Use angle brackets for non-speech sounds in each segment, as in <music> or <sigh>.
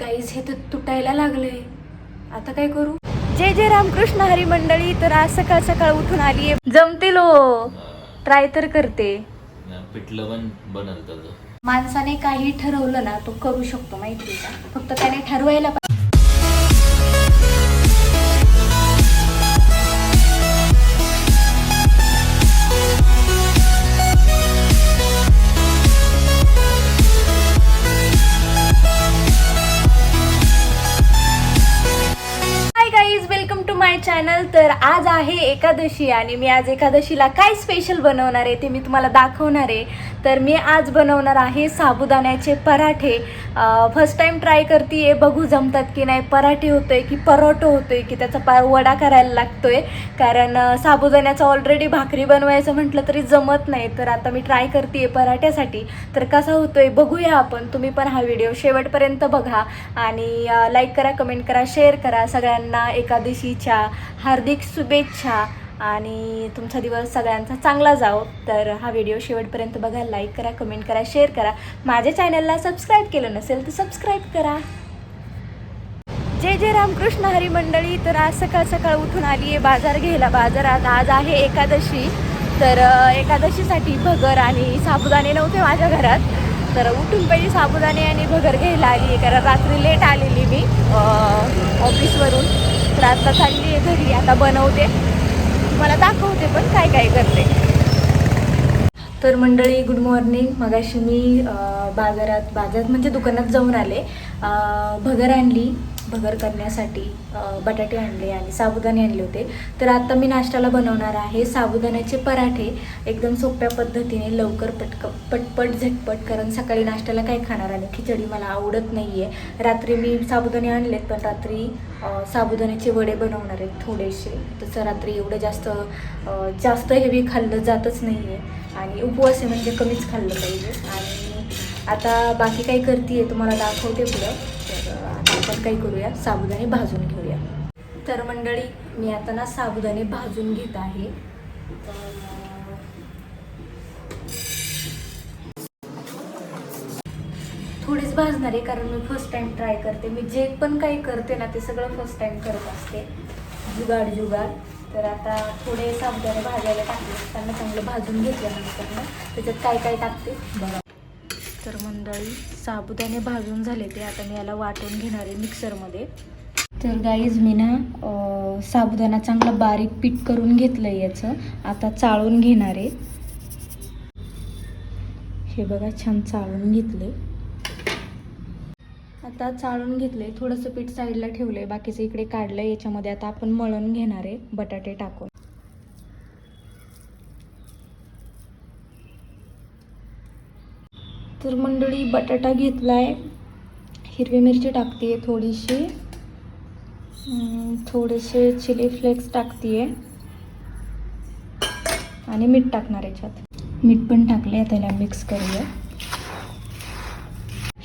Guys हे तर तुटायला लागले आता काय करू? जय जय रामकृष्ण हरी मंडळी तर आज सकाळ सकाळ उठून आली जमतील हो ट्राय तर करते. पिठलं पण बनल त्याचं माणसाने काही ठरवलं ना तो करू शकतो माहिती का? फक्त त्याने ठरवायला तर आज आहे एकादशी आणि मी आज एकादशीला काय स्पेशल बनवणार आहे ते मी तुम्हाला दाखवणार आहे. तर मी आज बनवणार आहे साबुदाण्याचे पराठे. फर्स्ट टाईम ट्राय करते आहे बघू जमतात की नाही. पराठे होतोय की परोटो होतोय की त्याचा पा वडा करायला लागतोय. कारण साबुदाण्याचं साबुदाण्याचा ऑलरेडी भाकरी बनवायचं म्हटलं तरी जमत नाही. तर आता मी ट्राय करते आहे पराठ्यासाठी. तर कसा होतोय बघूया आपण. तुम्ही पण हा व्हिडिओ शेवटपर्यंत बघा. आणि लाईक करा कमेंट करा शेअर करा. सगळ्यांना एकादशीच्या हार्दिक शुभेच्छा. आणि तुमचा दिवस सगळ्यांचा चांगला जाओ तर हा व्हिडिओ शेवटपर्यंत बघा लाईक करा कमेंट करा शेअर करा. माझ्या चॅनलला सबस्क्राईब केलं नसेल तर सबस्क्राईब करा. जय जय रामकृष्ण हरी मंडळी. तर आज सकाळ सकाळ उठून आली आहे बाजार घ्यायला. बाजारात आज आहे एकादशी. तर एकादशीसाठी भगर आणि साबुदाणे नव्हते माझ्या घरात. तर उठून पहिली साबुदाणे आणि भगर घ्यायला आली आहे कारण रात्री लेट आलेली मी ऑफिसवरून तर आता चालली आहे घरी. आता बनवते. तुम्हाला दाखवते पण काय काय करते. तर मंडळी गुड मॉर्निंग मगाशी मी बाजारात बाजारात म्हणजे दुकानात जाऊन आले. भगर आणली. भगर करण्यासाठी बटाटे आणले आणि साबुदाणे आणले होते. तर आता मी नाश्त्याला बनवणार आहे साबुदाण्याचे पराठे. एकदम सोप्या पद्धतीने लवकर पटक पटपट झटपट कारण सकाळी नाश्त्याला काय खाणार आणि खिचडी मला आवडत नाही आहे रात्री मी साबुदाणे आणलेत पण रात्री साबुदाण्याचे वडे बनवणार आहेत थोडेसे. तसं रात्री एवढं जास्त जास्त हेवी खाल्लं जातच नाही आहे आणि उपवास आहे म्हणजे कमीच खाल्लं पाहिजे. आणि आता बाकी काही करते तुम्हाला दाखवते पुढं. तर आता आपण काही करूया? साबुदाणे भाजून घेऊया. तर मंडळी मी आता ना साबुदाणे भाजून घेत आहे. थोडीच भाजणार आहे कारण मी फर्स्ट टाइम ट्राय करते. मी जे पण काही करते ना ते सगळं फर्स्ट टाइम करत असते. जुगाड जुगाड. तर आता थोडे साबुदाणे भाजायला टाकले त्यांना चांगलं भाजून घेतल्यानंतर ना त्याच्यात काय काय टाकते? बघा. तर मंडळी साबुदाणे भाजून झाले ते. आता मी याला वाटून घेणार आहे मिक्सरमध्ये तर गाईज मी ना साबुदाणा चांगला बारीक पीठ करून घेतलं आहे याचं. आता चाळून घेणार आहे. हे बघा छान चाळून घेतलं आत्ता चाळून घेतले थोडंसं पीठ साईडला ठेवलंय बाकीचं इकडे काढलंय याच्यामध्ये आता आपण मळून घेणार आहे बटाटे टाकून. तर मंडळी बटाटा घेतलाय. हिरवी मिरची टाकते थोडीशी. थोडेसे चिली फ्लेक्स टाकते आणि मीठ टाकणार याच्यात. मीठ पण टाकले त्याला मिक्स करूया.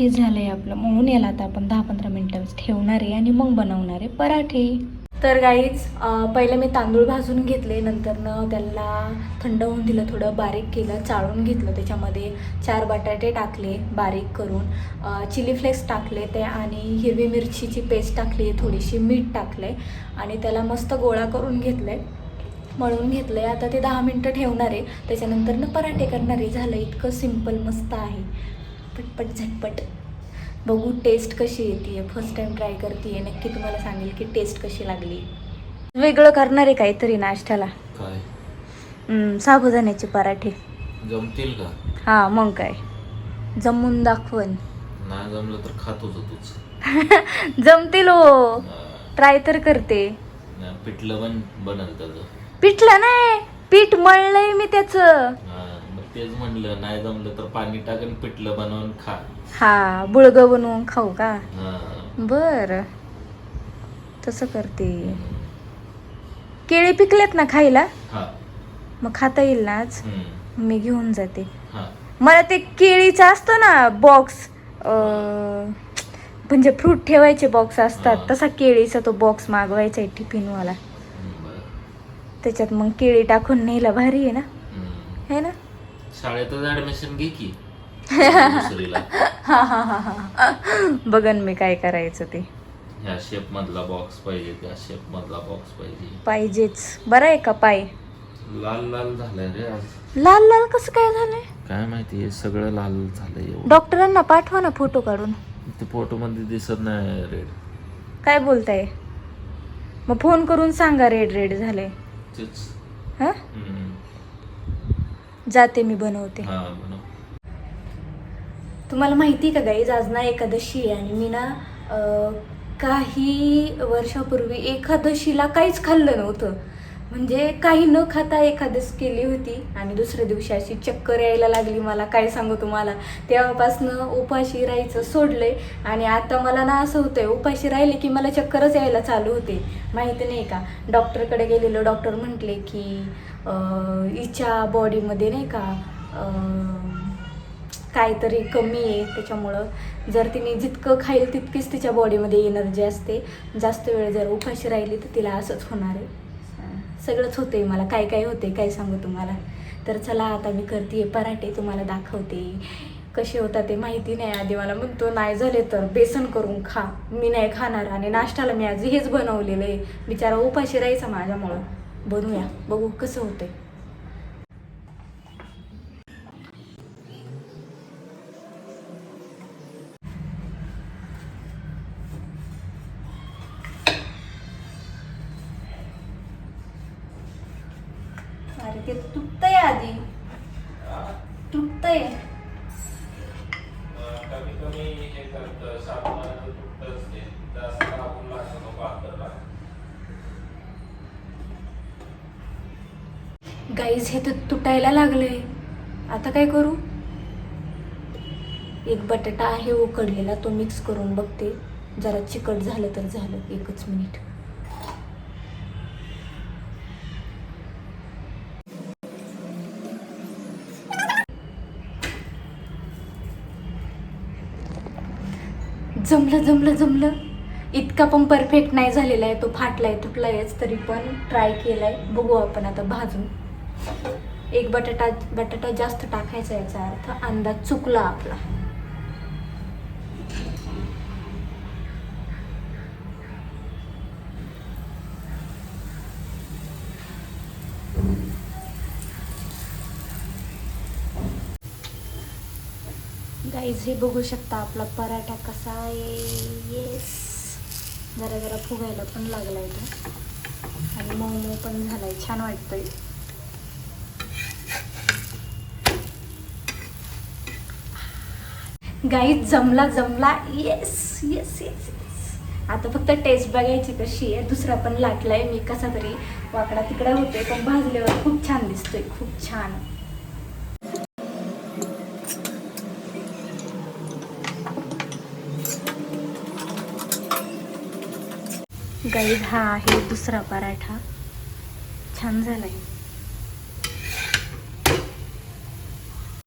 हे झालं आहे आपलं. म्हणून याला आता आपण दहा पंधरा मिनटं ठेवणार आहे आणि मग बनवणार आहे पराठे. तर गाईज पहिले मी तांदूळ भाजून घेतले. नंतरनं त्याला थंड होऊन दिलं थोडं बारीक केलं चाळून घेतलं. त्याच्यामध्ये चार बटाटे टाकले बारीक करून. चिली फ्लेक्स टाकले ते आणि हिरवी मिरचीची पेस्ट टाकली. थोडीशी मीठ टाकले आणि त्याला मस्त गोळा करून घेतले मळून आहे आता ते दहा मिनटं ठेवणार आहे. त्याच्यानंतरनं पराठे करणार आहे. झालं इतकं सिंपल मस्त आहे. पटपट झटपट. बघू टेस्ट कशी येते फर्स्ट टाइम ट्राय करते नक्की तुम्हाला सांगेल की टेस्ट कशी लागली. वेगळं करणार आहे काहीतरी नाश्त्याला. काय? साबुदाण्याचे पराठे. जमतील का? हा मग काय? जमून दाखवन. नाही जमलं तर तूच. <laughs> जमतील हो. ट्राय तर करते. पिठलं पण बनल त्याचं. पिठलं नाही. पीठ मळलंय मी त्याचं. तेच म्हणलं नाही जमलं तर पाणी टाकून पिठलं बनवून खा. हा बुळगं बनवून खाऊ का? हा. बर. तसं करते. केळी पिकलेत ना खायला? हा. मग खाता येईल ना आज? हम्म. मी घेऊन जाते. हा. मला ते केळीचं असतं ना बॉक्स म्हणजे फ्रूट ठेवायचे बॉक्स असतात. हा. तसा केळीचा तो बॉक्स मागवायचा आहे टिफिनवाला हम्म, बरं. त्याच्यात मग केळी टाकून न्यायला भारी आहे ना? हम्म. है ना? शाळेतच ऍडमिशन घे की. दुसरीला. हा हा हा हा बघन मी काय करायचं ते. ह्या शेप मधला बॉक्स पाहिजे त्या शेप मधला बॉक्स पाहिजे. पाहिजेच. बरं आहे का पाय? लाल लाल झालंय रे आज. लाल लाल कसं काय झालंय? काय माहिती हे सगळं लाल झालंय एवढं. डॉक्टरांना पाठवा ना फोटो काढून. ते फोटो मध्ये दिसत नाही रेड काय बोलताय? मग फोन करून सांगा रेड रेड झाले तेच. हा. जाते मी बनवते. हा बनव. तुम्हाला माहिती का गाईज आज ना एकादशी आहे आणि मी ना अं, काही वर्षापूर्वी एकादशीला काहीच खाल्लं नव्हतं. म्हणजे काही न खाता एखादीच केली होती आणि दुसऱ्या दिवशी अशी चक्कर यायला लागली मला काय सांगू तुम्हाला? तेव्हापासनं उपाशी राहायचं सोडलंय आणि आता मला ना असं होतंय उपाशी राहिले की मला चक्करच यायला चालू होते. माहिती नाही का? डॉक्टरकडे गेलेलो डॉक्टर म्हटले की हिच्या बॉडीमध्ये नाही का काहीतरी कमी आहे त्याच्यामुळं जर तिने जितकं खाईल तितकीच तिच्या बॉडीमध्ये एनर्जी असते. जास्त वेळ जर उपाशी राहिली तर तिला असंच होणार आहे. सगळंच होते मला. काय काय होते काय सांगू तुम्हाला? तर चला आता मी करते पराठे तुम्हाला दाखवते. कसे होतात ते माहिती नाही आधी मला. म्हणतो नाही झाले तर बेसन करून खा. मी नाही खाणार आणि नाश्त्याला मी आज हेच बनवलेलं आहे. बिचारा उपाशी राहायचा माझ्यामुळं. बनवूया बघू कसं होतंय. ते तुटतंय आधी. तुटतंय. हे गाईज हे तर तुटायला लागलंय. आता काय करू? एक बटाटा आहे उकडलेला तो मिक्स करून बघते. जरा चिकट झालं तर झालं एकच मिनिट जमलं जमलं जमलं. इतका पण परफेक्ट नाही झालेला आहे तो फाटलाय तुटलायच तरी पण ट्राय केलाय. बघू आपण आता भाजून. एक बटाटा बटाटा जास्त टाकायचा याचा अर्थ अंदाज चुकला आपला. गाईज हे बघू शकता आपला पराठा कसा आहे. येस जरा जरा फुगायला पण लागलाय तो. आणि मऊ मऊ पण झालाय. छान वाटतंय. गाईज जमला जमला. येस येस येस येस आता फक्त टेस्ट बघायची कशी आहे. दुसरा पण लाटलाय. मी कसा तरी वाकडा तिकडा होतोय पण भाजल्यावर खूप छान दिसतोय. खूप छान. गाईज हा आहे दुसरा पराठा. छान झालाय.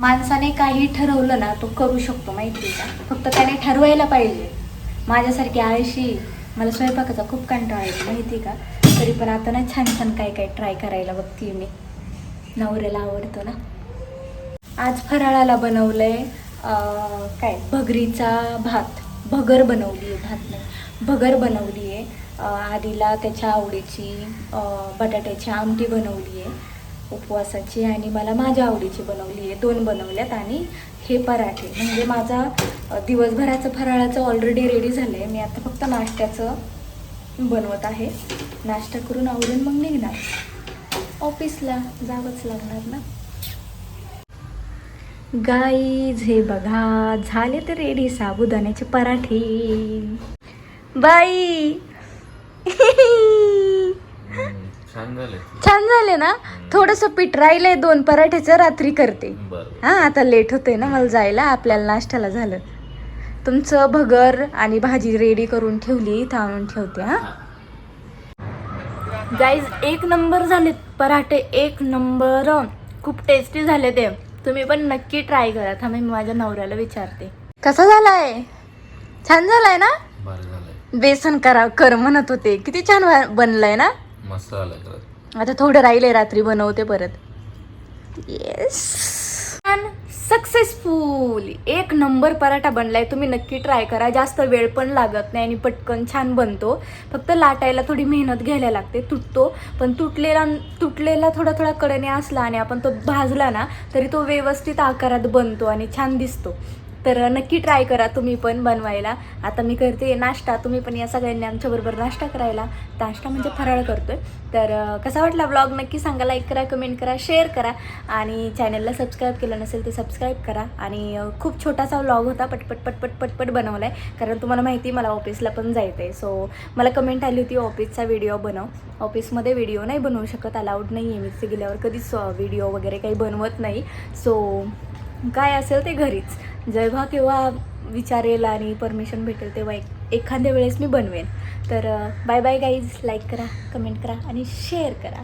माणसाने काही ठरवलं ना तो करू शकतो माहिती आहे का? फक्त त्याने ठरवायला पाहिजे. माझ्यासारखी आळशी मला स्वयंपाकाचा खूप कंटाळा येतो माहिती आहे का? तरी पण आता ना छान छान काय काय ट्राय करायला बघते मी. नवऱ्याला आवडतो ना. आज फराळाला बनवलंय काय? भगरीचा भात. भगर बनवली आहे भात नाही. भगर बनवली आहे आधीला त्याच्या आवडीची बटाट्याची आमटी बनवली आहे उपवासाची आणि मला माझ्या आवडीची बनवली आहे. दोन बनवल्यात आणि हे पराठे. म्हणजे माझा दिवसभराचं फराळाचं ऑलरेडी रेडी झालं आहे मी आता फक्त नाश्त्याचं बनवत आहे. नाश्ता करून आवडून मग निघणार. ऑफिसला जावंच लागणार ना. गाईज हे बघा झाले तर रेडी साबुदाण्याचे पराठे. बाई! छान झाले ना? थोडस पीठ राहिलंय दोन पराठ्याचं रात्री करते. हा आता लेट होतंय ना मला जायला. आपल्याला नाश्त्याला झालं. तुमचं भगर आणि भाजी रेडी करून ठेवली इथं आणून ठेवते हा? गाईज एक नंबर झालेत पराठे एक नंबर खूप टेस्टी झाले ते. तुम्ही पण नक्की ट्राय करा. थांबे मी माझ्या नवऱ्याला विचारते. कसा झालाय? छान झालाय ना? बेसन करा कर म्हणत होते. किती छान वा- बनलंय ना? मस्त खरंच. आता थोडं राहिलंय रात्री बनवते परत. येस छान सक्सेसफुल एक नंबर पराठा बनलाय तुम्ही नक्की ट्राय करा. जास्त वेळ पण लागत नाही आणि पटकन छान बनतो. फक्त लाटायला थोडी मेहनत घ्यायला लागते तुटतो. पण तुटलेला तुटलेला थोडा थोडा कडने असला आणि आपण तो भाजला ना तरी तो व्यवस्थित आकारात बनतो आणि छान दिसतो. तर नक्की ट्राय करा तुम्ही पण बनवायला. आता मी करते नाश्ता तुम्ही पण या सगळ्यांनी आमच्याबरोबर नाश्ता करायला. नाश्ता म्हणजे फराळ करतोय. तर कसा वाटला ब्लॉग नक्की सांगा लाईक करा कमेंट करा शेअर करा आणि चॅनलला सबस्क्राईब केलं नसेल ते सबस्क्राईब करा. आणि खूप छोटासा व्लॉग होता पटपट पटपट पटपट बनवला आहे कारण तुम्हाला माहिती आहे मला ऑफिसला पण जायचं आहे सो मला कमेंट आली होती ऑफिसचा व्हिडिओ बनव. ऑफिसमध्ये व्हिडिओ नाही बनवू शकत अलाउड नाही आहे मी गेल्यावर कधीच व्हिडिओ वगैरे काही बनवत नाही. सो काय असेल ते घरीच. जेव्हा केव्हा विचारेल आणि परमिशन भेटेल तेव्हा एक एखाद्या वेळेस मी बनवेन. तर बाय बाय गाईज लाईक करा कमेंट करा आणि शेअर करा.